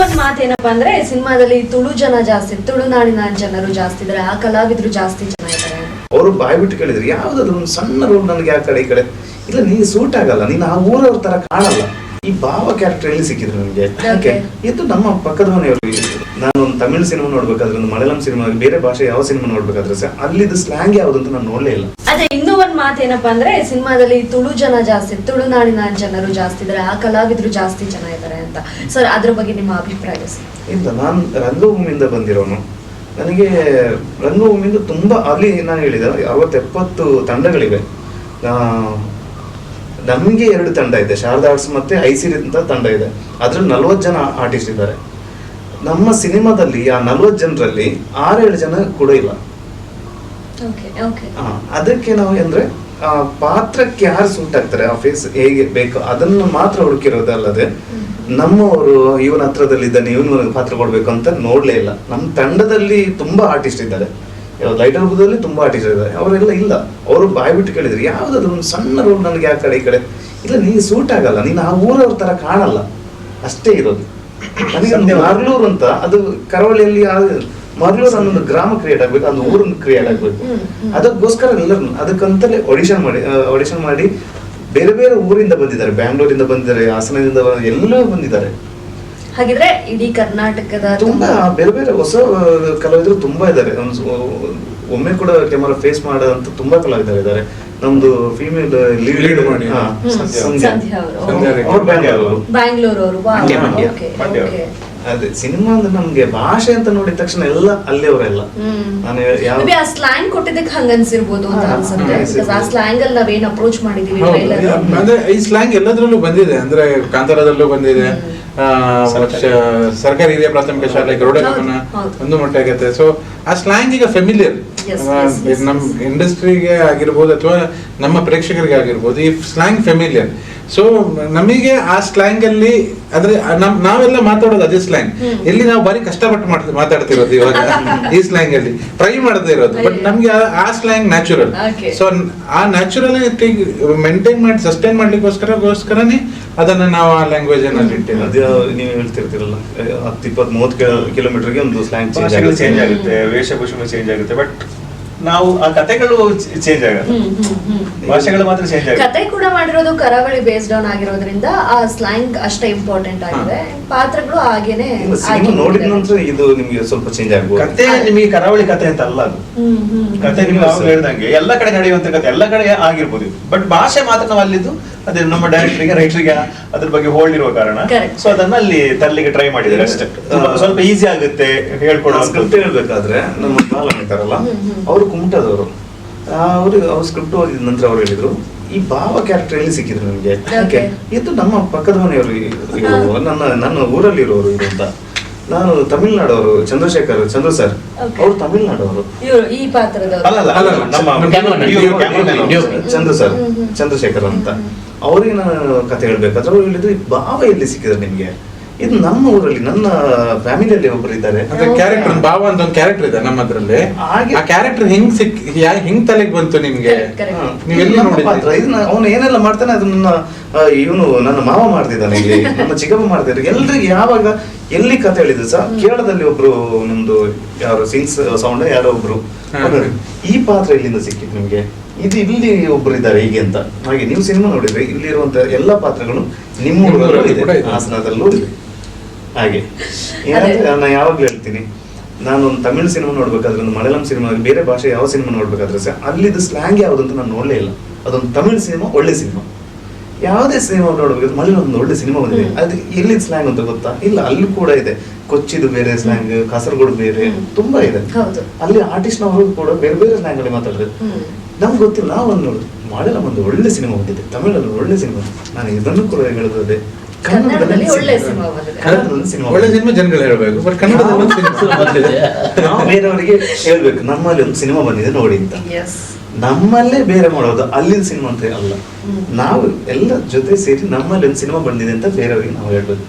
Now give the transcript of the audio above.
ಒಂದ್ ಮಾತೇನಪ್ಪ ಅಂದ್ರೆ ಸಿನಿಮಾದಲ್ಲಿ ತುಳು ಜನ ಜಾಸ್ತಿ ತುಳುನಾಡಿನ ಜನರು ಜಾಸ್ತಿ ಇದಾರೆ ಆ ಕಲಾವಿದ್ರು ಜಾಸ್ತಿ ಜನ ಇದ್ದಾರೆ. ಅವರು ಬಾಯ್ ಬಿಟ್ಟು ಕೇಳಿದ್ರು ಯಾವ್ದಾದ್ರು ಒಂದು ಸಣ್ಣ ರೋಲ್ ನನಗೆ ಆ ಕಡೆ ಈ ಕಡೆ. ಇಲ್ಲ ನೀನು ಸೂಟ್ ಆಗಲ್ಲ ನೀನು ಆ ಊರವ್ರ ತರ ಕಾಣಲ್ಲ. ಈ ಭಾವ ಕ್ಯಾರೆಕ್ಟರ್ ಎಲ್ಲಿ ಸಿಕ್ಕಿದ್ರು ನನಗೆ ಯಾಕೆ? ಇದು ನಮ್ಮ ಪಕ್ಕದ ಮನೆಯವರು ನಾನು ಒಂದು ತಮಿಳು ಸಿನಿಮಾ ನೋಡ್ಬೇಕಾದ್ರೆ ಒಂದು ಮಲಯಾಳಂ ಸಿನಿಮಾ ಬೇರೆ ಭಾಷೆ ಯಾವ ಸಿನಿಮಾ ನೋಡ್ಬೇಕಾದ್ರೆ ಸರ್ ಅಲ್ಲಿದ್ದು ಸ್ಲ್ಯಾಂಗ್ ಯಾವ್ದು ಅಂತ ನಾನು ನೋಡ್ಲೇ ಇಲ್ಲ. ಅದೇ ಇನ್ನೂ ಒಂದ್ ಮಾತೇನಪ್ಪಾ ಅಂದ್ರೆ ಸಿನಿಮಾದಲ್ಲಿ ತುಳು ಜನ ಜಾಸ್ತಿ ತುಳುನಾಡಿನ ಜನರು ಜಾಸ್ತಿ ಇದ್ದಾರೆ ಆ ಕಲಾವಿದ್ರು ಜಾಸ್ತಿ ಜನ ಇದ್ದಾರೆ ಅಂತ. ಸರ್ ಅದ್ರ ಬಗ್ಗೆ ನಿಮ್ಮ ಅಭಿಪ್ರಾಯ ಸರ್? ಇಲ್ಲ ನಾನು ರಂಗಭೂಮಿಯಿಂದ ಬಂದಿರೋನು. ನನಗೆ ರಂಗಭೂಮಿಯಿಂದ ತುಂಬಾ ಅಲ್ಲಿ ನಾನು ಹೇಳಿದ ಅರವತ್ತೆಪ್ಪತ್ತು ತಂಡಗಳಿವೆ. ನಮ್ಗೆ ಎರಡು ತಂಡ ಇದೆ ಶಾರದಾ ಆರ್ಟ್ಸ್ ಮತ್ತೆ ಐಸಿರಿ ಅಂತ ತಂಡ ಇದೆ. ಅದ್ರಲ್ಲಿ ನಲ್ವತ್ತು ಜನ ಆರ್ಟಿಸ್ಟ್ ಇದ್ದಾರೆ. ನಮ್ಮ ಸಿನಿಮಾದಲ್ಲಿ ಆ ನಲ್ವತ್ತು ಜನರಲ್ಲಿ ಆರೇಳು ಜನ ಕೂಡ ಇಲ್ಲ. ಓಕೆ ಓಕೆ ಆ, ಅದಕ್ಕೆ ನಾವು ಅಂದ್ರೆ ಆ ಪಾತ್ರಕ್ಕೆ ಯಾರು ಸೂಟ್ ಆಗ್ತಾರೆ? ಆ ಫೇಸ್ ಹೇಗೆ ಬೇಕು? ಅದನ್ನು ಮಾತ್ರ ಹುಡುಕಿರೋದಲ್ಲದೆ ನಮ್ಮವರು ಇವನ ಹತ್ರದಲ್ಲಿ ಇದ್ದಾನೆ ಇವನು ಪಾತ್ರ ಕೊಡ್ಬೇಕು ಅಂತ ನೋಡ್ಲೇ ಇಲ್ಲ. ನಮ್ಮ ತಂಡದಲ್ಲಿ ತುಂಬಾ ಆರ್ಟಿಸ್ಟ್ ಇದ್ದಾರೆ. ಲೈಟರ್ ಬುದ್ಧಲ್ಲಿ ತುಂಬಾ ಆರ್ಟಿಸ್ಟ್ ಇದ್ದಾರೆ. ಅವರೆಲ್ಲ ಇಲ್ಲ. ಅವರು ಬಾಯ್ ಬಿಟ್ಟು ಕೇಳಿದ್ರು ಯಾವ್ದಾದ್ರು ಒಂದು ಸಣ್ಣ ರೋಲ್ ನನಗೆ ಆ ಕಡೆ ಈ ಕಡೆ. ಇಲ್ಲ ನೀನು ಸೂಟ್ ಆಗಲ್ಲ. ನೀನು ಆ ಊರವ್ರ ತರ ಕಾಣಲ್ಲ. ಅಷ್ಟೇ ಇರೋದು. ನನಗೆ ಮರ್ಲೂರು ಅಂತ ಅದು ಕರಾವಳಿಯಲ್ಲಿ ಮರ್ಲೂರು ಅನ್ನೊಂದು ಗ್ರಾಮ ಕ್ರಿಯೇಟ್ ಆಗ್ಬೇಕು ಅದು ಊರನ್ನು ಕ್ರಿಯೇಟ್ ಆಗ್ಬೇಕು. ಅದಕ್ಕೋಸ್ಕರ ಎಲ್ಲರೂ ಅದಕ್ಕಂತಲೇ ಆಡಿಷನ್ ಮಾಡಿ ಆಡಿಷನ್ ಮಾಡಿ ಬೇರೆ ಬೇರೆ ಊರಿಂದ ಬಂದಿದ್ದಾರೆ ಬ್ಯಾಂಗ್ಳೂರಿಂದ ಬಂದಿದ್ದಾರೆ ಹಾಸನದಿಂದ ಎಲ್ಲ ಎಲ್ಲರೂ ಬಂದಿದ್ದಾರೆ. ಹಾಗಿದ್ರೆ ಇಡೀ ಕರ್ನಾಟಕದ ತುಂಬಾ ಬೇರೆ ಬೇರೆ ಹೊಸ ಕಲಾವಿದರು ತುಂಬಾ ಇದ್ದಾರೆ. ಒಮ್ಮೆ ಕೂಡ ಕ್ಯಾಮರಾ ಫೇಸ್ ಮಾಡೋದಂತ ತುಂಬಾ ಕಲಾವಿದರು ಇದ್ದಾರೆ ನಮ್ದು ಫೀಮೇಲ್ ಲೀಡ್ ಮಾಡಿ. ಅವರು. ಬ್ಯಾಂಗ್ಳೂರು. ಅದೇ ಸಿನಿಮಾ ಅಂದ್ರೆ ನಮ್ಗೆ ಭಾಷೆ ಅಂತ ನೋಡಿದ ತಕ್ಷಣ ಎಲ್ಲ ಅಲ್ಲಿಯವರೆಲ್ಲ. ಹ್ಮ್. ನಾನು ಯಾವ ಆ ಸ್ಲ್ಯಾಂಗ್ ಕೊಟ್ಟಿದ್ದಕ್ಕೆ ಹಂಗ ಅನ್ಸಿರ್ಬೋದು ಅಂತ ಅನ್ಸುತ್ತೆ. ಆ ಸ್ಲ್ಯಾಂಗ್ ಅಲ್ಲಿ ನಾವೇನ್ ಅಪ್ರೋಚ್ ಮಾಡಿದೀವಿ ಅಂದ್ರೆ ಈ ಸ್ಲ್ಯಾಂಗ್ ಎಲ್ಲದರಲ್ಲೂ ಬಂದಿದೆ. ಅಂದ್ರೆ ಕಾಂತಾರದಲ್ಲೂ ಬಂದಿದೆ. ಆ, ಶ- ಸರ್ಕಾರಿ ಹಿರಿಯ ಪ್ರಾಥಮಿಕ ಶಾಲೆ ಗರುಡ ಗಮನ. ಒಂದು ಮಟ್ಟ ಆಗುತ್ತೆ. ಸೊ ಆ ಸ್ಲ್ಯಾಂಗ್ ಈಗ ಫೆಮಿಲಿಯರ್ Yes, yes, yes, ನಮ್ಮ ಇಂಡಸ್ಟ್ರಿಗೆ ಆಗಿರ್ಬೋದು ಅಥವಾ ನಮ್ಮ ಪ್ರೇಕ್ಷಕರಿಗೆ ಆಗಿರ್ಬೋದು ಈ ಸ್ಲ್ಯಾಂಗ್ ಫೆಮಿಲಿಯರ್ ಸೊ ನಮಗೆ ಆ ಸ್ಲ್ಯಾಂಗ್ ಅಲ್ಲಿ ಅಂದ್ರೆ ನಮ್ ನಾವೆಲ್ಲ ಮಾತಾಡೋದು ಅದೇ ಸ್ಲ್ಯಾಂಗ್. ಇಲ್ಲಿ ನಾವು ಬಾರಿ ಕಷ್ಟಪಟ್ಟು ಮಾಡ್- ಮಾತಾಡ್ತಿರೋದು ಇವಾಗ ಈ ಸ್ಲ್ಯಾಂಗ್ ಅಲ್ಲಿ. ಟ್ರೈ ಮಾಡದೇ ಇರೋದು. ಬಟ್. ನಮ್ಗೆ ಆ- ಆ ಸ್ಲ್ಯಾಂಗ್ ನ್ಯಾಚುರಲ್ Okay. ಸೊ ಆ ನ್ಯಾಚುರಲ್ ಮೇಂಟೈನ್ ಮಾಡಿ ಸಸ್ಟೈನ್ ಮಾಡ್ಲಿಕ್ಕೋಸ್ಕರಗೋಸ್ಕರನೇ ಅದನ್ನ ನಾವು ಆ ಲ್ಯಾಂಗ್ವೇಜ್ ಅಲ್ಲಿ ಇಟ್ಟಿರೋದು. ಅದೇ ನೀವು ಹೇಳ್ತಿರ್ತೀರಲ್ಲ ಹತ್ತು ಇಪ್ಪತ್ತು ಮೂವತ್ತು ಕಿಲೋಮೀಟರ್ಗೆ ಒಂದು ಸ್ಲ್ಯಾಂಗ್ ಚೇಂಜ್ ಭಾಷೆಗಳು ಆಗುತ್ತೆ. ಚೇಂಜ್ ಆಗುತ್ತೆ ವೇಷಭೂಷಣ ಚೇಂಜ್ ಆಗುತ್ತೆ ಬಟ್ ನಾವು ಆ ಕಥೆಗಳು ಚೇಂಜ್ ಆಗಲ್ಲ. ಭಾಷೆಗಳು ಮಾತ್ರ ಚೇಂಜ್ ಆಗಲ್ಲ ಕತೆ ಕೂಡ ಮಾಡಿರೋದು ಕರಾವಳಿ ಬೇಸ್ಡ್ ಆನ್ ಆಗಿರೋದ್ರಿಂದ ಆ ಸ್ಲ್ಯಾಂಗ್ ಅಷ್ಟೇ ಇಂಪಾರ್ಟೆಂಟ್ ಆಗಿದೆ. ಪಾತ್ರಗಳು ಹಾಗೇನೆ ನೋಡಿದ ನಂತರ ಇದು ನಿಮಗೆ ಸ್ವಲ್ಪ ಚೇಂಜ್ ಆಗಬಹುದು ಕತೆ ನಿಮಗೆ ಕರಾವಳಿ ಕತೆ ಅಂತ ಅಲ್ಲ ಅದು. ಕತೆ ನಿಮಗೆ ಹೇಳ್ದಂಗೆ ಎಲ್ಲ ಕಡೆ ನಡೆಯುವಂತ ಕತೆ ಎಲ್ಲ ಕಡೆ ಆಗಿರ್ಬೋದು ಬಟ್ ಭಾಷೆ ಮಾತ್ರ ನಾವು ಅಲ್ಲಿದ್ದು ಅದೇ ನಮ್ಮ ಡೈರೆಕ್ಟರ್ಗೆ ರೈಟರ್ಗೆ ಅದ್ರ ಬಗ್ಗೆ ಹೋಲ್ಡ್ ಇರುವ ಕಾರಣ. ಸೊ ಅದನ್ನ ಅಲ್ಲಿ ತರ್ಲಿಕ್ಕೆ ಟ್ರೈ ಮಾಡಿದ್ದಾರೆ ಅಷ್ಟೇ. ಸ್ವಲ್ಪ- ಈಸಿ ಆಗುತ್ತೆ ಸ್ಕ್ರಿಪ್ಟ್ ಹೇಳ್ಕೊಡುವಂಥದ್ದು ಹೇಳ್ಬೇಕಾದ್ರೆ ನಮ್ಮ ಬಾಲನ್ ಇದ್ದಾರಲ್ಲ. ಅವರು ಕುಮಟದವರು. ಅವರು ಅವ್ರು ಸ್ಕ್ರಿಪ್ಟ್ ಓದಿದ ನಂತರ ಅವ್ರು ಹೇಳಿದ್ರು ಈ ಭಾವ ಕ್ಯಾರೆಕ್ಟರ್ ಎಲ್ಲಿ ಸಿಕ್ಕಿದ್ರು ನಿಮ್ಗೆ? ಯಾಕೆ? ಇದು ನಮ್ಮ ಪಕ್ಕದ ಮನೆಯವರು ನನ್ನ ನನ್ನ ಊರಲ್ಲಿ ಇರೋರು ಇದು ಅಂತ. ನಾನು ತಮಿಳ್ನಾಡವರು ಚಂದ್ರಶೇಖರ್ ಚಂದ್ರ ಸರ್. ಅವರು ತಮಿಳ್ನಾಡವರು. ಇವ್ರು ಈ ಪಾತ್ರದವರು. ಅಲ್ಲ ಅಲ್ಲ ಅಲ್ಲ, ನಮ್ಮ ನಮ್ಮ cameraman, cameraman, ನೀವು ಚಂದ್ರ ಸರ್. ಚಂದ್ರಶೇಖರ್ ಅಂತ. ಅವ್ರಿಗೆ ನಾನು ಕತೆ ಹೇಳ್ಬೇಕಾದ್ರೆ ಅವ್ರು ಹೇಳಿದ್ರು ಈ ಭಾವ ಎಲ್ಲಿ ಸಿಕ್ಕಿದ್ರು ನಿಮ್ಗೆ. ಇದು ನಮ್ಮ ಊರಲ್ಲಿ ನನ್ನ ಫ್ಯಾಮಿಲಿಯಲ್ಲಿ ಒಬ್ರು ಇದ್ದಾರೆ. ಅಂದ್ರೆ ಕ್ಯಾರೆಕ್ಟರ್ ಭಾವ ಅಂತ ಒಂದು ಕ್ಯಾರೆಕ್ಟರ್ ಇದೆ ನಮ್ಮ ಅದ್ರಲ್ಲಿ ಹಾಗೆ- ಆ ಕ್ಯಾರೆಕ್ಟರ್ ಹೆಂಗ್ ಸಿಕ್ ಯಾ- ಹೆಂಗ್ ತಲೆಗೆ ಬಂತು ನಿಮ್ಗೆ? ನಮ್ಮ ನೋಡಿದ್ರಿ? ಪಾತ್ರ ಇದನ್ನ ಅವನು ಏನೆಲ್ಲ ಮಾಡ್ತಾನೆ ಅದನ್ನ ಇವನು ನನ್ನ ಮಾವ ಮಾಡ್ತಿದ್ದಾನೆ ಇಲ್ಲಿ ನನ್ನ ಚಿಕ್ಕಪ್ಪ ಮಾಡ್ತಿದ್ರು ಎಲ್ರಿಗೆ ಯಾವಾಗ ಎಲ್ಲಿ ಕತೆ ಹೇಳಿದ್ರು ಸಹ ಕೇರಳದಲ್ಲಿ ಒಬ್ರು ನಮ್ದು ಯಾರು ಸಿಂಗ್ಸ್ ಸೌಂಡ್ ಯಾರೋ ಒಬ್ರು. ಹಾ. ಅವ್ರು, ಈ ಪಾತ್ರ ಇಲ್ಲಿಂದ ಸಿಕ್ಕಿತ್ತು ನಿಮ್ಗೆ? ಇದು ಇಲ್ಲಿ ಒಬ್ರು ಇದ್ದಾರೆ ಹೀಗೆ ಅಂತ. ಹಾಗೆ ನೀವು ಸಿನಿಮಾ ನೋಡಿದ್ರೆ ಇಲ್ಲಿರುವಂತ ಎಲ್ಲಾ ಪಾತ್ರಗಳು ನಿಮ್ಮ ನಿಮ್ಮ ಊರಲ್ಲೂ ಊರಲ್ಲಿ ಇದೆ. ಕೂಡ ಇದೆ. ಹಾಸನದಲ್ಲೂ ಇದೆ. ಹಾಗೆ. ಏನಂದ್ರೆ ನಾನು ಯಾವಾಗ್ಲೂ ಹೇಳ್ತೀನಿ ನಾನು ಒಂದು ತಮಿಳ್ ಸಿನಿಮಾ ನೋಡ್ಬೇಕಾದ್ರೆ ಒಂದು ಮಲಯಾಳಂ ಸಿನಿಮಾ ಬೇರೆ ಭಾಷೆ ಯಾವ ಸಿನಿಮಾ ನೋಡ್ಬೇಕಾದ್ರೆ ಸಹ ಅಲ್ಲಿದ್ದು ಸ್ಲ್ಯಾಂಗ್ ಯಾವ್ದು ಅಂತ ನಾನು ನೋಡ್ಲೇ ಇಲ್ಲ. ಅದೊಂದು ತಮಿಳ್ ಸಿನಿಮಾ ಒಳ್ಳೆ ಸಿನಿಮಾ. ಯಾವುದೇ ಸಿನಿಮಾ ನೋಡ್ಬೇಕು ಮಲಯಾಳಂ ಒಂದು ಒಳ್ಳೆ ಸಿನಿಮಾ ಬಂದಿದೆ. ಅದು ಎಲ್ಲಿ ಸ್ಲ್ಯಾಂಗ್ ಅಂತ ಗೊತ್ತಾ? ಇಲ್ಲ ಅಲ್ಲಿ ಕೂಡ ಇದೆ. ಕೊಚ್ಚಿದು ಬೇರೆ ಸ್ಲ್ಯಾಂಗ್ ಕಾಸರಗೋಡು ಬೇರೆ. ತುಂಬಾ ಇದೆ. ಅಲ್ಲಿ ಆರ್ಟಿಸ್ಟ್ ನವರು ಕೂಡ ಬೇರೆ ಬೇರೆ ಸ್ಲ್ಯಾಂಗ್ ಅಲ್ಲಿ ಮಾತಾಡ್ತಾರೆ. ನಮ್ಗೆ ಗೊತ್ತಿಲ್ಲ ನಾವು ಒಂದು ಮಲಯಾಳಂ ಒಂದು ಒಳ್ಳೆ ಸಿನಿಮಾ ಬಂದಿದೆ. ತಮಿಳಲ್ಲಿ ಒಳ್ಳೆ ಸಿನಿಮಾ. ನಾನು ಇದನ್ನು ಕೂಡ ಹೇಳೋದೇ ಕನ್ನಡದಲ್ಲಿ ಒಳ್ಳೆ ಸಿನಿಮಾ ಬಂದಿದೆ. ಕನ್ನಡದಲ್ಲಿ ಸಿನಿಮಾ ಒಳ್ಳೆ ಸಿನಿಮಾ ಜನಗಳು ಹೇಳಬೇಕು. ಬಟ್ ಕನ್ನಡದಲ್ಲಿ ಒಂದು ಸಿನಿಮಾ ಬಂದಿದೆ. ನಾವು ಬೇರೆಯವರಿಗೆ ಹೇಳ್ಬೇಕು ನಮ್ಮಲ್ಲಿ ಒಂದು ಸಿನಿಮಾ ಬಂದಿದೆ ನೋಡಿ ಅಂತ. ಎಸ್ ನಮ್ಮಲ್ಲೇ ಬೇರೆ ಮಾಡೋದು ಅಲ್ಲಿನ ಸಿನಿಮಾ ಅಂತ ಅಲ್ಲ. ನಾವು ಎಲ್ಲ ಜೊತೆ ಸೇರಿ ನಮ್ಮಲ್ಲಿ ಒಂದು ಸಿನಿಮಾ ಬಂದಿದೆ ಅಂತ ಬೇರೆಯವರಿಗೆ ನಾವು ಹೇಳ್ಬೋದು